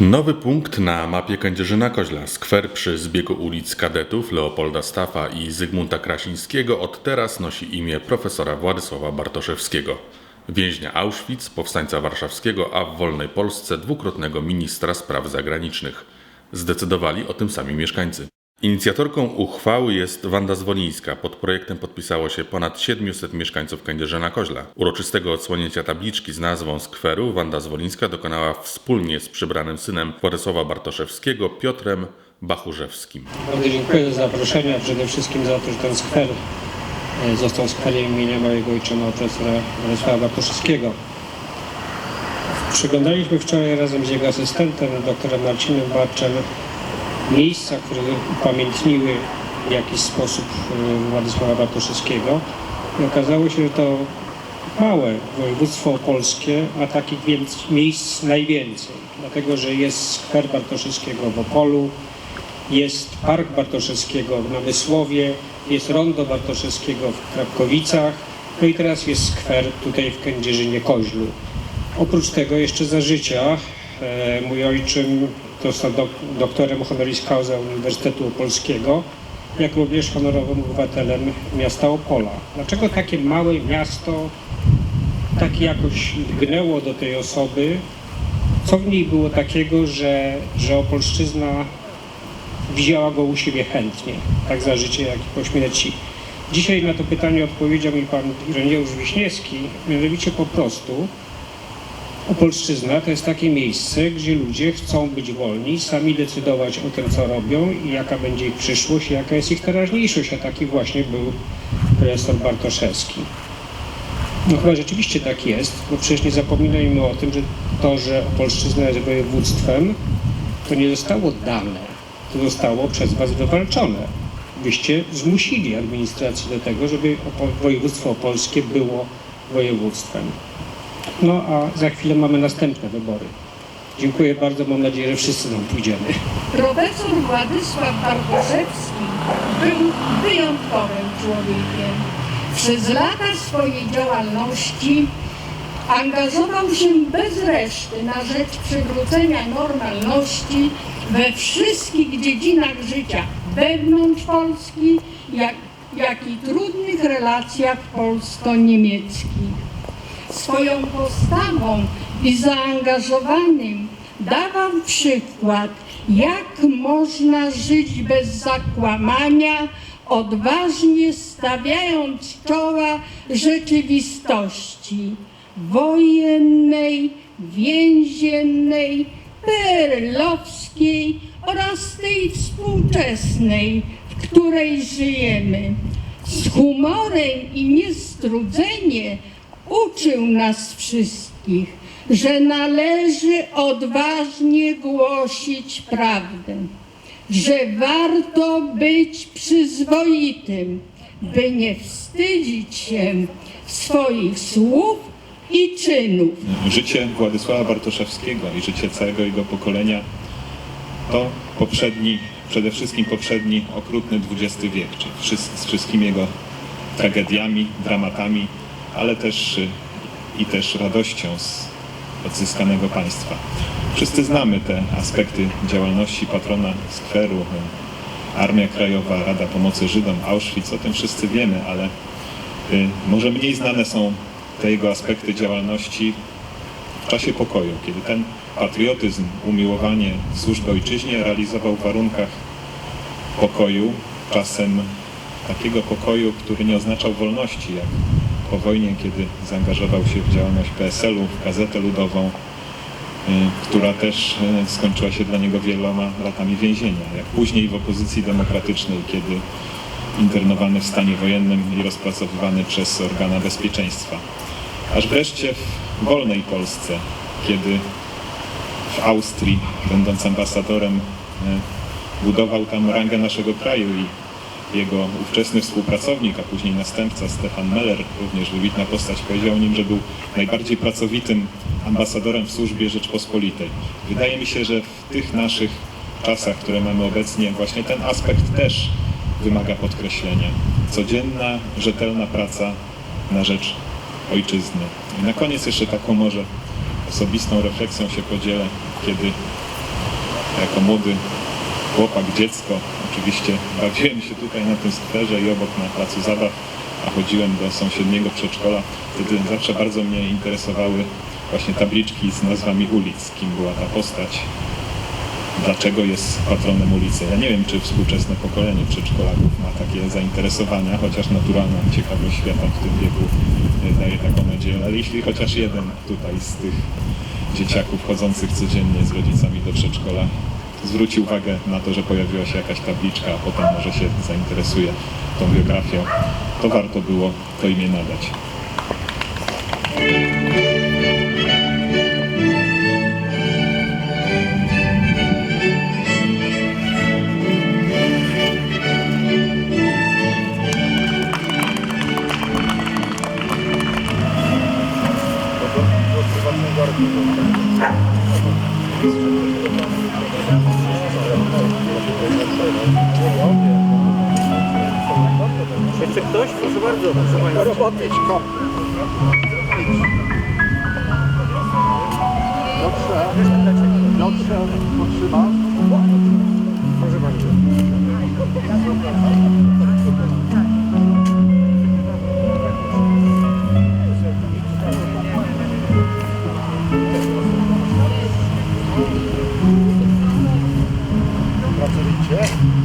Nowy punkt na mapie Kędzierzyna-Koźla. Skwer przy zbiegu ulic Kadetów Leopolda Staffa i Zygmunta Krasińskiego od teraz nosi imię profesora Władysława Bartoszewskiego. Więźnia Auschwitz, powstańca warszawskiego, a w wolnej Polsce dwukrotnego ministra spraw zagranicznych. Zdecydowali o tym sami mieszkańcy. Inicjatorką uchwały jest Wanda Zwolińska. Pod projektem podpisało się ponad 700 mieszkańców Kędzierzyna-Koźla. Uroczystego odsłonięcia tabliczki z nazwą skweru Wanda Zwolińska dokonała wspólnie z przybranym synem Władysława Bartoszewskiego Piotrem Bachurzewskim. Bardzo dziękuję za zaproszenie, przede wszystkim za to, że ten skwer e, został skwerem imienia mojego ojczyma profesora Władysława Bartoszewskiego. Przyglądaliśmy wczoraj razem z jego asystentem, doktorem Marcinem Barczem, miejsca, które upamiętniły w jakiś sposób e, Władysława Bartoszewskiego. I okazało się, że to małe województwo opolskie, a takich więc miejsc najwięcej. Dlatego, że jest skwer Bartoszewskiego w Opolu, jest Park Bartoszewskiego na Wysłowie, jest Rondo Bartoszewskiego w Krapkowicach, no i teraz jest skwer tutaj w Kędzierzynie-Koźlu. Oprócz tego jeszcze za życia mój ojczym został dok doktorem honoris causa Uniwersytetu Opolskiego, jak również honorowym obywatelem miasta Opola. Dlaczego takie małe miasto tak jakoś gnęło do tej osoby? Co w niej było takiego, że, że Opolszczyzna widziała go u siebie chętnie, tak za życie, jak i po śmierci? Dzisiaj na to pytanie odpowiedział mi pan Ireneusz Wiśniewski, mianowicie po prostu Opolszczyzna to jest takie miejsce, gdzie ludzie chcą być wolni, sami decydować o tym, co robią i jaka będzie ich przyszłość, i jaka jest ich teraźniejszość, a taki właśnie był profesor Bartoszewski. No chyba rzeczywiście tak jest, bo przecież nie zapominajmy o tym, że to, że Opolszczyzna jest województwem, to nie zostało dane, to zostało przez was wywalczone. Wyście zmusili administrację do tego, żeby województwo opolskie było województwem. No a za chwilę mamy następne wybory. Dziękuję bardzo, mam nadzieję, że wszyscy tam pójdziemy. Profesor Władysław Bartoszewski był wyjątkowym człowiekiem. Przez lata swojej działalności angażował się bez reszty na rzecz przywrócenia normalności we wszystkich dziedzinach życia wewnątrz Polski, jak, jak i trudnych relacjach polsko-niemieckich swoją postawą i zaangażowaniem dawał przykład, jak można żyć bez zakłamania, odważnie stawiając czoła rzeczywistości wojennej, więziennej, perlowskiej oraz tej współczesnej, w której żyjemy. Z humorem i niestrudzenie uczył nas wszystkich, że należy odważnie głosić prawdę, że warto być przyzwoitym, by nie wstydzić się swoich słów i czynów. Życie Władysława Bartoszewskiego i życie całego jego pokolenia to poprzedni, przede wszystkim poprzedni okrutny XX wiek, czyli z wszystkimi jego tragediami, dramatami, ale też y, i też radością z odzyskanego państwa. Wszyscy znamy te aspekty działalności patrona skweru, y, Armia Krajowa, Rada Pomocy Żydom, Auschwitz, o tym wszyscy wiemy, ale y, może mniej znane są te jego aspekty działalności w czasie pokoju, kiedy ten patriotyzm, umiłowanie służby ojczyźnie realizował w warunkach pokoju, czasem takiego pokoju, który nie oznaczał wolności, jak po wojnie, kiedy zaangażował się w działalność PSL-u, w gazetę ludową, y, która też y, skończyła się dla niego wieloma latami więzienia, jak później w opozycji demokratycznej, kiedy internowany w stanie wojennym i rozpracowywany przez organa bezpieczeństwa. Aż wreszcie w wolnej Polsce, kiedy w Austrii, będąc ambasadorem, y, budował tam rangę naszego kraju i jego ówczesny współpracownik, a później następca Stefan Meller, również wybitna postać, powiedział o nim, że był najbardziej pracowitym ambasadorem w służbie Rzeczpospolitej. Wydaje mi się, że w tych naszych czasach, które mamy obecnie, właśnie ten aspekt też wymaga podkreślenia. Codzienna, rzetelna praca na rzecz ojczyzny. I na koniec jeszcze taką może osobistą refleksją się podzielę, kiedy jako młody chłopak, dziecko. Oczywiście bawiłem się tutaj na tym skwerze i obok na placu zabaw, a chodziłem do sąsiedniego przedszkola. Wtedy zawsze bardzo mnie interesowały właśnie tabliczki z nazwami ulic, kim była ta postać, dlaczego jest patronem ulicy. Ja nie wiem, czy współczesne pokolenie przedszkolaków ma takie zainteresowania, chociaż naturalna ciekawość świata w tym wieku e, daje taką nadzieję, ale jeśli chociaż jeden tutaj z tych dzieciaków chodzących codziennie z rodzicami do przedszkola zwróci uwagę na to, że pojawiła się jakaś tabliczka, a potem może się zainteresuje tą biografią, to warto było to imię nadać. Jeszcze ktoś? Proszę bardzo, proszę Państwa. Roboty. Dobrze. Dobrze, potrzymasz. Proszę bardzo. Pracowicie.